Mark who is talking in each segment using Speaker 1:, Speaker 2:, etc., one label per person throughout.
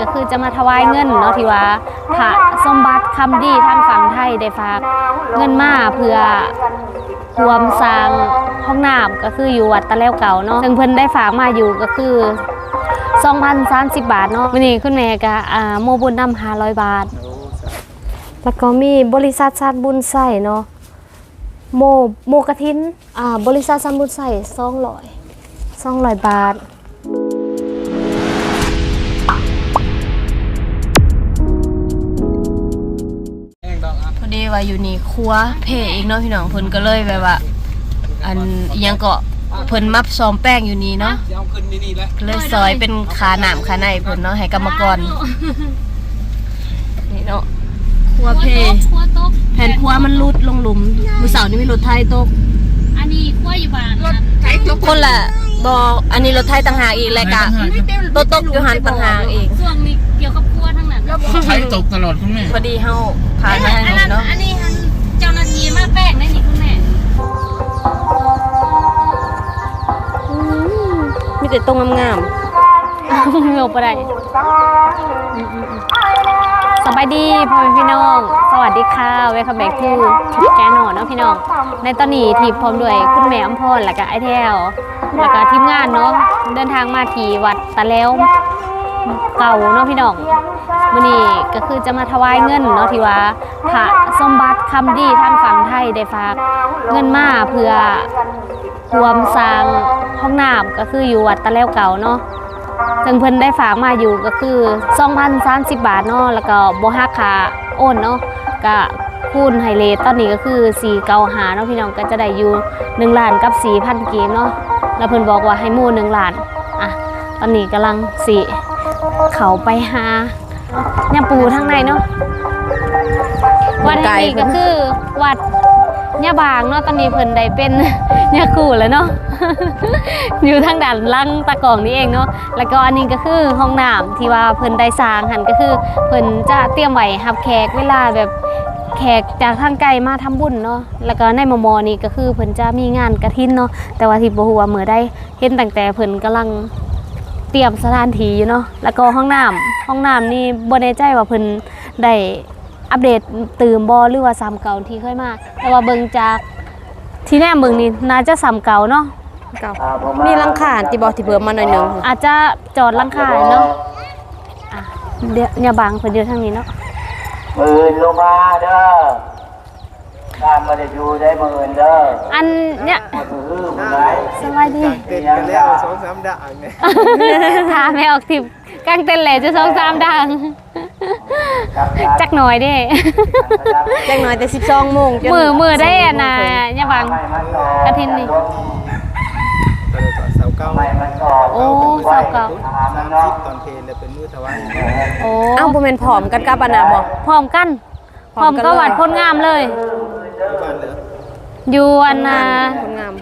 Speaker 1: ก็คือจะมาถวายเงินเนาะที่ว่าพระสมบัติคำดีทางฝั่งไทยได้ฝากเงินมาเพื่อรวมสร้างห้องน้ำก็คืออยู่วัดตะแล้วเก่าเนาะซึ่งเพิ่นได้ฝากมาอยู่ก็คือ2,030 บาทเนาะวันนี้คุณแม่ก็อ่าโมบุญนำ500บาท แล้วก็มีบริษัทชาติบุญใส่เนาะโมโมกระทินอ่าบริษัทชาติบุญใส่200 200บาทพอดี ว่าอยู่นี่ครัวเพเองเนาะพี่น้องเพิ่นก็เลยแบบว่า อันอิหยังก็เพิ่นมับซ้อมแป้งอยู่นี่เนาะ
Speaker 2: จะเอาขึ้นนี่นี่แหละ
Speaker 1: ก็เลยซอยเป็นขาหนามขาในเพิ่นเนาะให้กรรมกรนี่เนาะครัวเพ
Speaker 3: ครัวตก
Speaker 1: แผ่นครัวมันรุดลงหลุมมือเสาร์นี่มีรถไทยตก
Speaker 3: อันนี้ครัวอยู่บ้านนะ
Speaker 1: คนละบออันนี้รถไทยต่างหากอีกแล้วก็รถตกอยู่หันต่างหากอีก
Speaker 3: ช่วงนี้เกี่ยวกับ ครัวทั้งนั้น
Speaker 2: ใช้ตกตลอดคุณแม่
Speaker 1: พอดีเฮาผ่านมาทาง
Speaker 3: อัน
Speaker 1: นี้
Speaker 3: นั้น
Speaker 1: เนาะ
Speaker 3: อันนี้อันเจ้าหน้าที่มาแป้งได้นี่คุณแม่
Speaker 1: มีแต่ตรงงามๆเงาปะได้สบายดีพ่อแม่พี่น้อง สวัสดีค่ะเวคแบกทูแกนอเนาะพี่น้อง ในตอนนี้ทีมพร้อมด้วยคุณแม่อมพรและก็ไอแทวแล้วก็ทีมงานเนาะเดินทางมาที่วัดตะแล้ว เก่าเนาะพี่น้องมื้อนี้ก็คือจะมาถวายเงินเนาะที่ว่าพระสมบัติคำดีทางฝั่งไทยได้ฝากเงินมาเพื่อรวมสร้างห้องน้ำก็คืออยู่วัดตะแล้วเก่าเนาะซึ่งเพิ่นได้ฝากมาอยู่ก็คือ2,030 บาทเนาะแล้วก็บ่หักค่าโอนเนาะก็คูณไฮเลทตอนนี้ก็คือ495เนาะพี่น้องก็จะได้อยู่1ล้านกับ4,000เกมเนาะแล้วเพิ่นบอกว่าให้หมู่1ล้านอะตอนนี้กำลังสิ เข้าไปหาย่าปูทางในเนาะวัดแห่งนี้ก็คือวัดย่าบางเนาะตอนนี้เพิ่นได้เป็นย่ากูแล้วเนาะอยู่ทางด้านหล่างตะกล่องนี่เองเนาะแล้วก็อันนี้ก็คือห้องน้ำที่ว่าเพิ่นได้สร้างหันก็คือเพิ่นจะเตรียมไว้รับแขกเวลาแบบแขกจากทางไกลมาทำบุญเนาะ แล้วก็ในมมนี่ก็คือเพิ่นจะมีงานกระถินเนาะ แต่ว่าที่บ่ฮู้ว่ามื้อใดเห็นตั้งแต่เพิ่นกำลัง เตรียมสถานที่อยู่เนาะแล้วก็ห้องน้ำห้องน้ำนี่บ่แน่ใจว่าเพิ่นได้อัปเดตตื่มบอหรือว่าซ้ำเก่าที่เคยมาแต่ว่าเบิ่งจากที่แน่เบิ่งนี่น่าจะซ้ำเก่าเนาะ
Speaker 4: เก่ามีหลังคาที่บอกที่เพิ่มมาหน่อยหนึง
Speaker 1: อาจจะจอดหลังคาเนาะอะเดี๋ยวอย่าบังเพิ่นอยู่ทางนี้เนาะ
Speaker 5: มือลงมาเด้อ ถ้าไม่ได้อยู่ได้มือเด้อ
Speaker 1: อันเนี่ย
Speaker 5: มือหื้อมือไหน
Speaker 1: สบายดี
Speaker 2: เต็มกันแล้วสองสามด่างเนี่ย
Speaker 1: ถามไม่ออกทิพกางเต้นแหล่จะสองสามดัง จักหน่อยเด้
Speaker 4: จังน้อยแต่12โมงจน
Speaker 1: มือมือได้อะนะอย่าบังกระทินนี่
Speaker 2: ตอนนี้ก็เสาเก้า
Speaker 5: ไม่มันก่อ
Speaker 1: โอ้เสาเก่า
Speaker 2: สามสิบตอนเพลเลยเป็นมือถวาย
Speaker 1: โอ้
Speaker 4: เอ้าบ่แม่นผอมกันกับอันน่ะบ่
Speaker 1: พร้อมกันพร้อมก็วัดพ้นงามเลย
Speaker 2: ที่บ้านเหลือ
Speaker 1: อยู่อันน่ะ
Speaker 4: คนงาม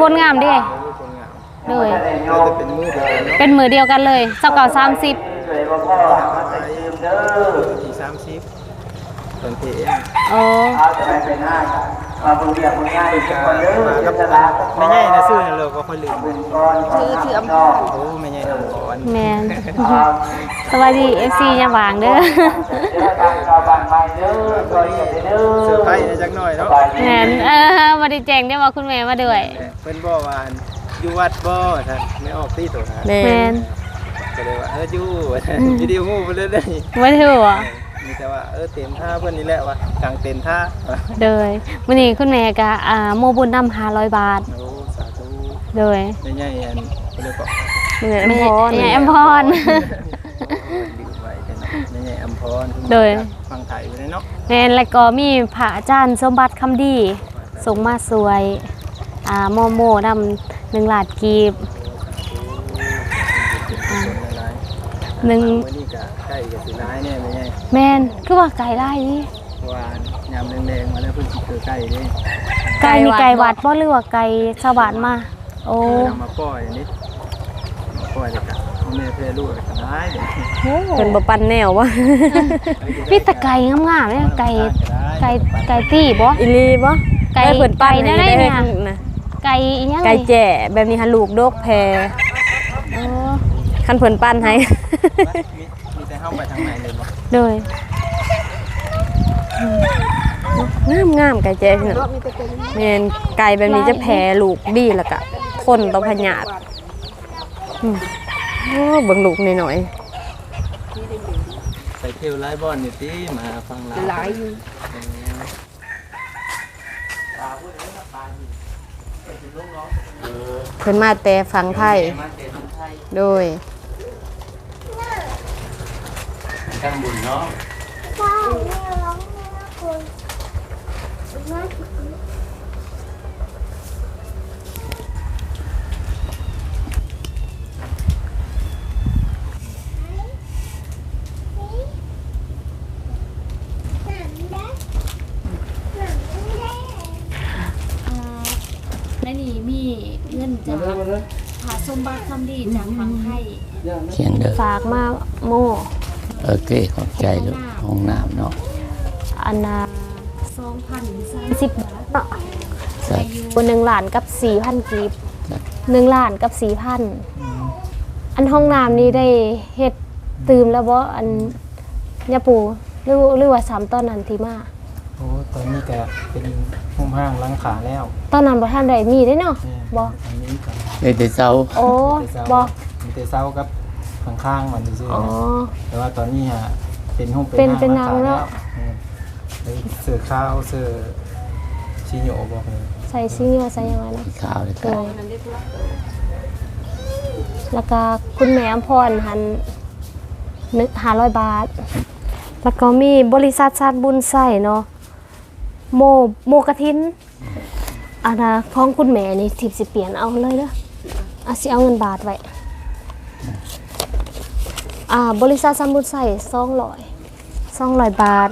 Speaker 1: พ้นงามเดิ
Speaker 2: มือคนงาม
Speaker 1: เลย
Speaker 2: เราจะเป็นมือเดียวกันเนาะ
Speaker 1: เป็นมือเดียวกันเลยสักเก่าสามสิบ
Speaker 5: ช่วยพ่อพ่อมาใส่ยืมเด้อ
Speaker 2: ที่สามสิบตอนเพลเอง
Speaker 1: โอ้
Speaker 5: เอาจะไปเป็นหน้ามาบุญเรียกบุญง่ายอีกคนเด้อ
Speaker 2: มากับ
Speaker 5: จะลา
Speaker 2: ไม่ใช่นะซื้อนะเราก็ค่อยลืม
Speaker 5: เป็นก้อนชื่อเถื่อมพ่อ
Speaker 2: โอ้ไม่ใช่ทำก่อน
Speaker 1: แมนสวัสดีเอฟซียามหวางเด้อ
Speaker 5: เด้อทางชาวบ้านใหม่เด้อช่วยกันเด้อ
Speaker 2: เซอร์ไพรส์นะจักหน่อยเนาะ
Speaker 1: แมนเออมาดีแจงได้ว่าคุณแม่มาด้วย
Speaker 2: เพิ่นบอกว่าอยู่วัดบ่ท่านไม่ออกที่ตัวนะ
Speaker 4: แม่
Speaker 1: แมน
Speaker 2: ก็เลยว่าเอออยู่วิดีโอฮู้ไปเรื่อยๆ
Speaker 1: มาถือว่า
Speaker 2: มีแต่ว่าเออเต็มท่าเพื่อนนี่แหละว่ากลางเต็มท่า
Speaker 1: เลยวันนี้คุณแม่ก็อ่าโมบุญนำห้าร้อยบาท
Speaker 2: โอ้สาธุ
Speaker 1: เลย
Speaker 2: ใหญ่ๆอันก็เลยบอก
Speaker 4: แม่
Speaker 1: แม่
Speaker 4: พร
Speaker 1: แม่แอมพร
Speaker 2: ดื่มไว้กันใหญ่ๆอัมพร
Speaker 1: โดย
Speaker 2: ฟังไทยอยู่เลยเนาะ
Speaker 1: แมนแล้วก็มีพระอาจารย์สมบัติคำดีส่งมาสวยอ่าโมโมนำหนึ่งหลาดกีบหนึ่ง
Speaker 2: วันนี้ก็ใกล้กับสีร้ายเนี่ยไม่ใช่
Speaker 1: แมนคือว่าไก่ได้นี่
Speaker 2: วานยามแดงๆมาแล้วเพิ่นสิเจอไก่เด้
Speaker 1: ไก่นี่ไก่วัดบ่หรือว่าไก่ชาวบ้านมา โอ้
Speaker 2: เออนำมาปล่อยอันนี้มาปล่อยแล้วก็เอาแม่เพลลูกแล้วก็ได้เด้
Speaker 4: เพิ่นบ่ปันแนววะ
Speaker 1: พี่แต่ไก่งามๆเนี่ยไก่ไก่ไก่ตี้บ่
Speaker 4: อีหลีบ่
Speaker 1: ไก่
Speaker 4: ได้เพิ่นปั้น
Speaker 1: ไก่
Speaker 4: ให้
Speaker 1: ได้
Speaker 4: ได้
Speaker 1: เนี่ย
Speaker 4: นะ
Speaker 1: ไก่อีหยัง
Speaker 4: ไก่แจ่แบบนี้ฮะลูกดกแพร
Speaker 1: เออคันเพิ่นปั้นให้
Speaker 2: ไปมีมีแต่เข้าไปทางไหนเลยบ่
Speaker 1: โดยงามงามๆไก่แจ้พี่น้องแม่นไก่แบบนี้จะแผ่ลูกดีแล้วก็ทนต่อพยาธิอืมโอ้เบิ่งลูกหน่อย
Speaker 2: ไปเที่ยวไล่บอลนี่ติมาฟังลาวหลายอยู่
Speaker 1: ๆเพิ่นมาแต่ฟังไทย
Speaker 2: มาเตะทางไทย
Speaker 1: โดย
Speaker 2: ข้างบุญเนาะ
Speaker 3: ในนี่มีเงินจากหาสมบัติสมดีจากฝั่งไทย
Speaker 6: เขียนเด้อ
Speaker 1: ฝากมาโม
Speaker 6: โอเคขอบใจลูกห้องน้ำเนาะ
Speaker 1: อันนา
Speaker 3: สองพันสาม
Speaker 1: สิบบาทเนาะ
Speaker 6: ใส่
Speaker 1: บนหนึ่งล้านกับสี่พันกีบ
Speaker 6: จ้ะ
Speaker 1: หนึ่งล้านกับสี่พันอันห้องน้ำนี้ได้เฮ็ดตื่มแล้วบ่อันยาปูหรือหรือว่าสามตอนนั้นที่มา
Speaker 2: โอ้ตอนนี้ก็เป็นห้องห้างล้างขาแล้ว
Speaker 1: ตอนนั้นบ่ทันได้มีได้เนาะ
Speaker 2: แม่
Speaker 1: บ่
Speaker 2: อันนี้ก็
Speaker 6: เลยแต่เช้า
Speaker 1: โอ้
Speaker 2: มีแต่เช้า
Speaker 1: บ่
Speaker 2: มีแต่เช้ากับ ข้างๆมันซื่อ
Speaker 1: อ๋อ
Speaker 2: ๆแต่ว่าตอนนี้ฮะเป็นห้อง
Speaker 1: เป็น
Speaker 2: ห้
Speaker 1: เป็น
Speaker 2: ล้
Speaker 1: นาง
Speaker 2: ข
Speaker 1: เนาะ
Speaker 2: อืมเลยเสื้อข้าวเสื้อชิโยบอกเลย
Speaker 1: ใส่ซิเงใส่ยังไงนะ
Speaker 6: ขาวเลย
Speaker 1: โดยแล้วก็คุณแม่อำพรหันนึก500บาท แล้วก็มีบริษัทชาติบุญใส่เนาะโมโมกระทินอันนะของคุณแม่นี่ทิบสิเปลี่ยนเอาเลยเด้ออาสิเอาเงินบาทไว้อ่า บริษัทชาติบุญใส่สองร้อยสองร้อยบาท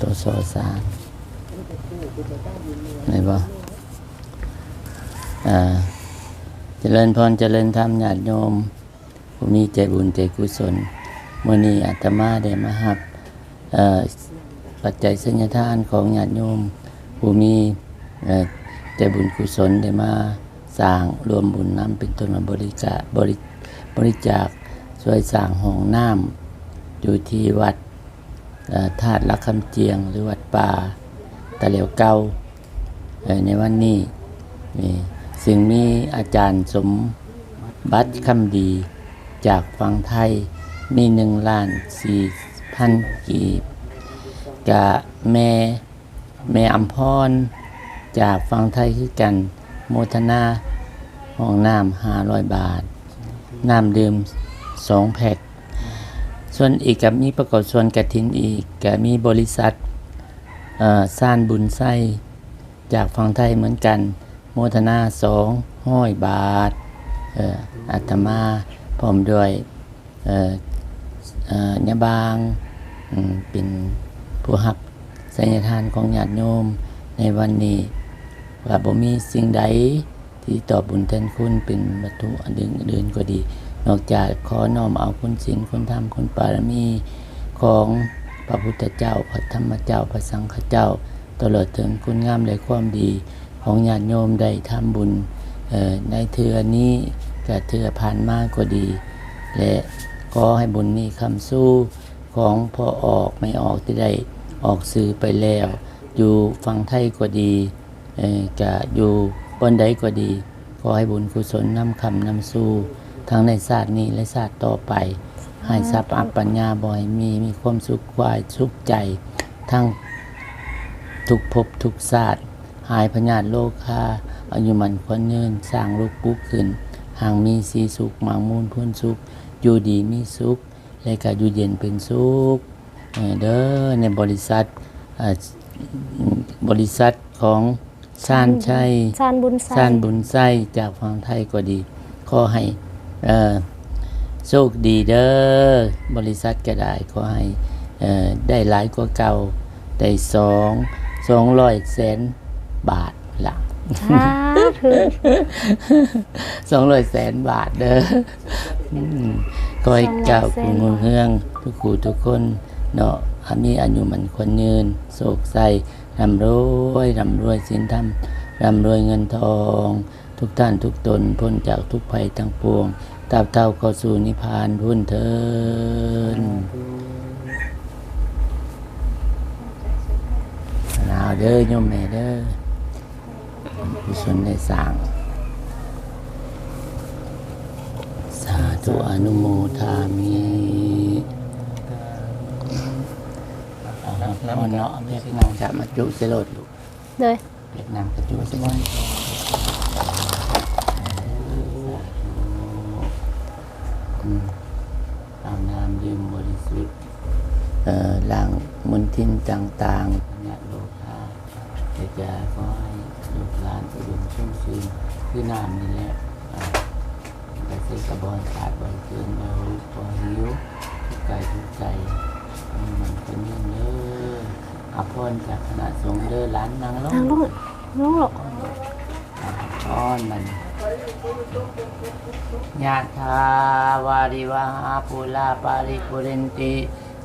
Speaker 6: ตัวโซซานไหนบ่อ่าเจริญพรเจริญธรรมญาติโยมผู้มีใจบุญใจกุศลมื้อนี้อาตมาได้มารับปัจจัยสัญญาทานของญาติโยมผู้มีเอ่อใจบุญกุศลได้มาสร้างรวมบุญน้ำเป็นต้นมาบริจาคบริ บริจาคช่วยสร้างห้องน้ำอยู่ที่วัดธาตุลักคำเจียง หรือวัดป่าตะเหลียวเก้าในวันนี้มีซึ่งมีอาจารย์สมบัติคำดีจากฝั่งไทยมีหนึ่งล้านสี่พันกีบกะแม่แม่อัมพร จากฝั่งไทยคือกันโมทนาห้องน้ำห้าร้อยบาท น้ำดื่มสองแพ็คส่วนอีกกับมีประกอบส่วนกระถินอีกกับมีบริษัทเอ่อซ่านบุญไส้จากฝั่งไทยเหมือนกัน โมทนาสองห้อยบาทอ,อ,อัตมาพร้อมด้วยเอ่อเอ่อยาบางเป็นผู้รับสัญญาทานของญาติโยมในวันนี้ว่าบ่มีสิ่งใด ที่ตอบบุญแทนคุณเป็นวัตถุอันอื่นก็ดี นอกจากขอน้อมเอาคุณศีลคุณธรรมคุณปารมีของพระพุทธเจ้าพระธรรมเจ้าพระสังฆเจ้า ตลอดถึงคุณงามและความดี ของญาติโยมได้ทำบุญในเทือนี้กับเทือผ่านมากก็ดี และขอให้บุญนี้คำสู้ของพอออกไม่ออกที่ได้ออกสื่อไปแล้ว อยู่ฝั่งไทยก็ดีเอ่อจะอยู่ บนใดก็ดี ขอให้บุญกุศลนำคำนำสู่ทั้งในศาสตร์นี้และศาสตร์ต่อไป ให้ทรัพย์อัปปัญญาบ่อยมีมีความสุขกวายสุขใจทั้งทุกภพทุกศาสตร์หายพญาตโลคาอายุมันควรเนินสร้างลูกปุ๊กขึ้นห่างมีสีสุขหมางมูลพ้นสุข อยู่ดีมีสุขและก็อยู่เย็นเป็นสุขเออเด้อในบริษัทบริษัทของ ชานชัย
Speaker 1: ชานบุญใส่
Speaker 6: สร้างบุญไส้จากฝั่งไทยก็ดี ขอให้เอ่อโชคดีเด้อบริษัทก็ได้ขอให้เอ่อได้หลายกว่าเก่าได้สองสองร้อยแสนบาทละ
Speaker 1: สาธุ
Speaker 6: สองร้อยแสนบาทเด้ออืมขอให้เจ้าคุณมือเฮืองทุกคู่ทุกคนเนาะอามีอายุมันคนยืนโศกใส ร่ำรวยร่ำรวยสินธรรมร่ำรวยเงินทอง ทุกท่านทุกตนพ้นจากทุกภัยทั้งปวงตราบเท่าเข้าสู่นิพพานพุ่นเทินหนาวเด้อโยมแม่เด้อกุศลได้สร้างสาธุอนุโมทามิ เอาน้ำเนาะเรียกนางจะมาจุเสลดลูก
Speaker 1: เลย
Speaker 6: เรียกนางกระจุเสลดอืมเอาน้ำยืมบริสุทธิ์เอ่อล้างมลทินต่างๆพญาโลภาจะจะขอให้ลูกหลานอุดมชุ่มชื่นคือน้ำนี่แหละอ่าไปใส่กระบอนขาดบอนเกินบอรุบอหิวทุกกายทุกใจอืมมัน เป็นเรื่องเด้ออาพรจากคณะสงฆ์เด้อหล้านนางล
Speaker 1: ทาง
Speaker 6: ง
Speaker 1: ลูกลูกหรอก
Speaker 6: พรมันญาทาวาริวหาปุลาปาริปุเรนติ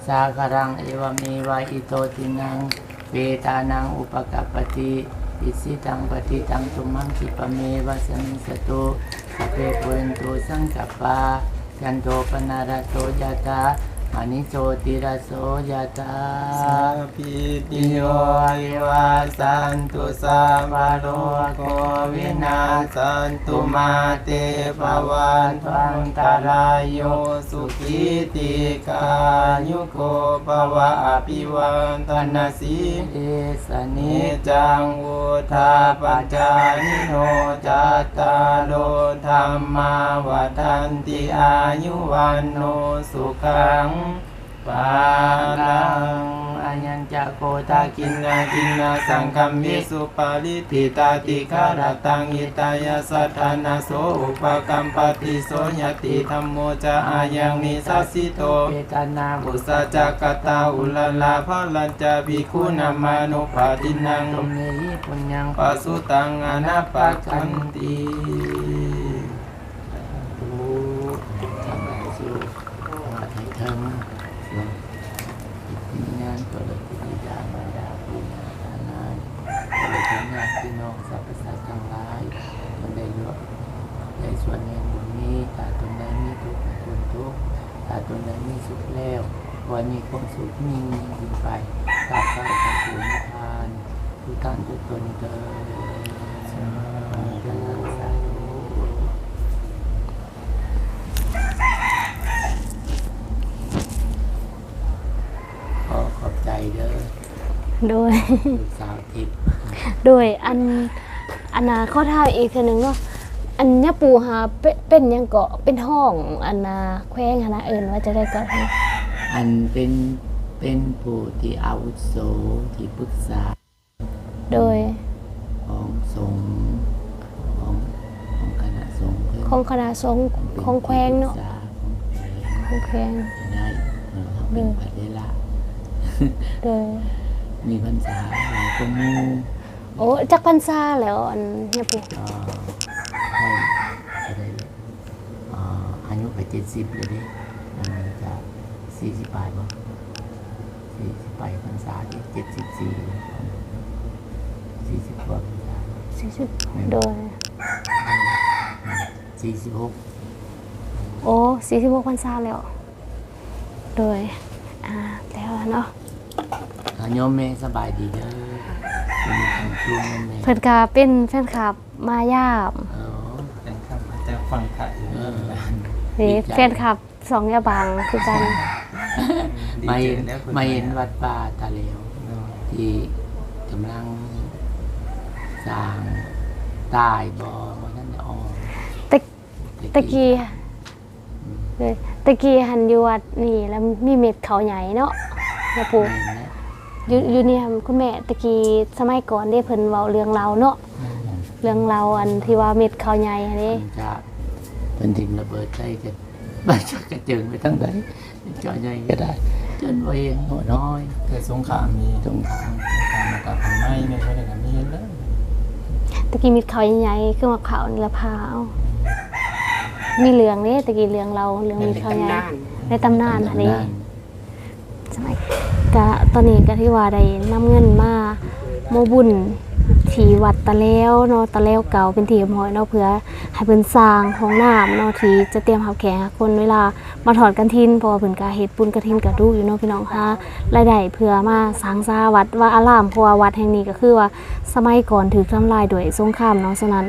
Speaker 6: สาคารังเอวเมวะอิโตตินังเวตานังอุปกัปปติอิสิตังปฏิตังตุมังคิปะเมวะสมิสตุสพเพปุเรนตุสังกัปปาจันโทปนาราโสยะตา อานิโจติระโสยะตา
Speaker 2: สัพพิติโยวิวัสสันตุสัพพะโลกโควินาสันตุมาเตภวันตังตรายโยสุขีติกายุโกภวะอภิวันตนาสี
Speaker 6: เอส
Speaker 2: นิ
Speaker 6: นิ
Speaker 2: จังวุธาปัจจานิโนจัตตาโลธรรมาวัฏันติอายุวันโนสุขังปาลัง
Speaker 6: อายัญจะโก
Speaker 2: ตากินนากินนาสังคัมมิสุปาลิติตาติคารตังอิตายาสัทธานาโสอุปกัมปติโสยติธรรมโมจะอายังนิสัสสิโต
Speaker 6: เวทนา
Speaker 2: บุ
Speaker 6: บุ
Speaker 2: ษาจักตาอุลลาภลัญจะภิกขุนามานุปาทินัง
Speaker 6: ตมเนยิปุญญัง
Speaker 2: ปัสสุตังอนาปะคัน
Speaker 6: ติทำอะไรสู้ปัดให้เทิงส่วนวิญญาณตัวเลยที่ดีดามาดาปุญญาทานายตัวเลยทั้งญาติพี่น้องสรรพสัตว์ทั้งหลายมันได้รวม ได้ส่วนแห่งบุญนี้ตาตนใดมีทุกข์ให้คนทุกข์ตาตนใดมีสุขแล้ววันมีความสุขมีเงินขึ้นไปตาเข้าไปสู่นิพพานทุกท่านทุกตนเดินสาธุขอขอบใจเด้อ
Speaker 1: โดย
Speaker 6: ลูกสาวทิพย์
Speaker 1: โดยอันอันนาข้อท้ายอีกเทีนึงเนาะ อันเนี้ยปูหาเป็นเป็นหยังเกาะเป็นห้องอันนาแขวงหนนะเอิญว่าจะได้เก็ให้
Speaker 6: อันเป็นเป็นผู้ที่อาวุโสที่ปรึกษา
Speaker 1: โดย
Speaker 6: ของสงฆ์ของของคณะสงฆ์เพิ่น
Speaker 1: ของคณะสงฆ์
Speaker 6: ป็
Speaker 1: ของแขวงเนาะ
Speaker 6: ที่ปรึกษของแขวง
Speaker 1: ของแขวง
Speaker 6: จะได้เออเขาเป็นพระเดละ
Speaker 1: โดย
Speaker 6: มีพรรษาหลายกว่าหมู่
Speaker 1: โอ้จักพันซาแล้วอันเนี้ยปู
Speaker 6: เอ่อให้จะได้เอ่ออายุ ไปเจ็ดสิบเลยเดิมันจะสี่สิบปลายบ่สี่สิบปลายพรรษาที่เจ็ดสิบสี่สี่สิบกว่าพรรษา
Speaker 1: สี่สิบโดย
Speaker 6: สี่สิบหก
Speaker 1: โอ้สี่สิบหกพันซาแล้วโดยอ่าแล้วเนาะ
Speaker 6: โยมเมสบายดีเด้อเป็นคำชูโยมเม
Speaker 1: เพิ่นก็เป็นแฟนคลับมายาม
Speaker 6: เออ
Speaker 2: เป็นคำอาจจะฟังไทย
Speaker 6: เออ
Speaker 1: นี่
Speaker 6: ดีใจ
Speaker 1: แฟนคลับสองยาบางคือกัน
Speaker 6: มาเห็นมาเห็นวัดป่าตาเหลวที่กำลังสร้างใต้บ่อมันนั่นน่ะออก
Speaker 1: ตะตะกี้เลยตะกี้หันอยู่วัดนี่แล้วมีเม็ดเขาใหญ่เนาะนะปู
Speaker 6: แม่นนะ
Speaker 1: อยู่อยู่เนี่ยคุณแม่ตะกี้สมัยก่อนได้เพิ่นเว้าเรื่องเราเนาะเรื่องเราอันที่ว่าเม็ดเขาใหญ่อันนี้
Speaker 6: มันจะ เป็นทิมระเบิดใส่กันบ้านจะกระเจิงไปทั้งใดจอใหญ่ก็ได้จนไว้หัวน้อย
Speaker 2: เกิดสงครามมี
Speaker 6: ตรงทาง
Speaker 2: สงครามมากับทำไมไม่ค่อยได้กับมีแล้ว
Speaker 1: ตะกี้เม็ดเขาใหญ่ๆคือมะขาวนี่ละพาเอามีเรื่องนี้ตะกี้เรื่องเราเรื่องเม็ดเขาใหญ่ในตำนานอันนี้สมัยกะตอนนี้ก็ที่ว่าได้นำเงินมาโมบุญ ที่วัดตะแล้วเนาะตะแล้วเก่าเป็นที่หอยเนาะเพื่อให้เพิ่นสร้างห้องน้ำเนาะที่จะเตรียมรับแขกคนเวลามาถอดกันทินเพอเพิ่นก็เฮ็ดปุ้นกระทินกระดูกอยู่เนาะพี่น้องค่ะรายได้เพื่อมาสร้างซาวัดว่าอารามเพราะว่าวัดแห่งนี้ก็คือว่าสมัยก่อนถูกทำลายด้วยสงครามเนาะฉะนั้น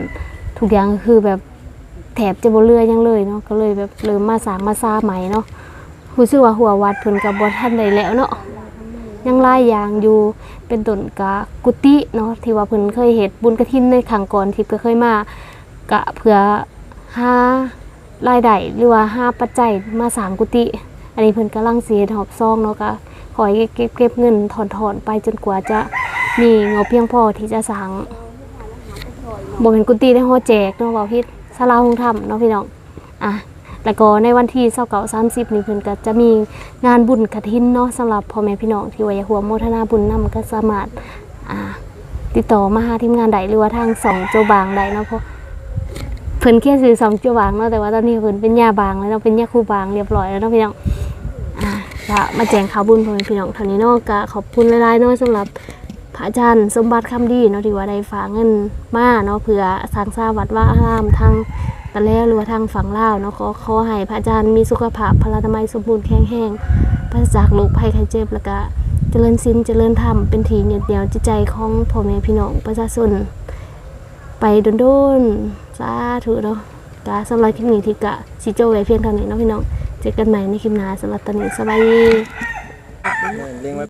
Speaker 1: ทุกอย่างก็คือแบบแถบจะบ่เหลือยังเลยเนาะก็เลยแบบเริ่มมาสร้างมาซาใหม่เนาะรู้สึกว่าหัววัดเพิ่นก็บ่ทันได้แล้วเนาะ ยังหลายอย่างอยู่เป็นต้นกะกุฏิเนาะที่ว่าเพิ่นเคยเฮ็ดบุญกฐินในครั้งก่อนที่ก็เคยมากะเพื่อหารายได้หรือว่าหาปัจจัยมาสร้างกุฏิอันนี้เพิ่นกำลังสิเฮ็ดหอบซองเนาะก็ขอให้เก็บเก็บเงินถอนๆไปจนกว่าจะมีเงบเพียงพอที่จะสร้างบ่เป็นกุฏิได้ฮอดแจกเนาะว่าพิษศาลาโรงธรรมเนาะพี่น้องอะ แล้วก็ในวันที่29 30นี่เพิ่นก็จะมีงานบุญกฐินเนาะสำหรับพ่อแม่พี่น้องที่ว่ายากร่วมโมทนาบุญนํก็สามารถอ่ติดต่อมาหาทีมงานใดหรือว่าทางสองโจบางใดเนาะเพราะเพิ่นเขียนชื่อสองโจบางเนาะแต่ว่าตอนนี้เพิ่นเป็นยาบางแล้วเนาะเป็นยาครูบางเรียบร้อยแล้วเนาะพี่น้องก็มาแจ้งข่าวบุญพ่อแม่พี่น้องเท่านี้เนาะก็ขอบคุณหลายๆเนาะสำหรับพระอาจารย์สมบัติคำดีเนาะที่ว่าได้ฝากเงินมาเนาะเพื่อสร้างสร้างวัดว่าอารามทาง ตะแล้วหรือว่าทางฝั่งลาวเนาะขอขอให้พระอาจารย์มีสุขภาพพลานามัยสมบูรณ์แข็งแรงปราศจากโรคภัยไข้เจ็บแล้วก็เจริญศีลเจริญธรรมเป็นที่ยึดเหนี่ยวจิตใจของพ่อแม่พี่น้องประชาชนไปโดนๆสาธุเนาะกะสำหรับคลิปนี้ที่กะสิโจไว้เพียงเท่านี้เนาะพี่น้องเจอกันใหม่ในคลิปหน้าสำหรับตอนนี้สบายดี
Speaker 2: เลี้ยงไว้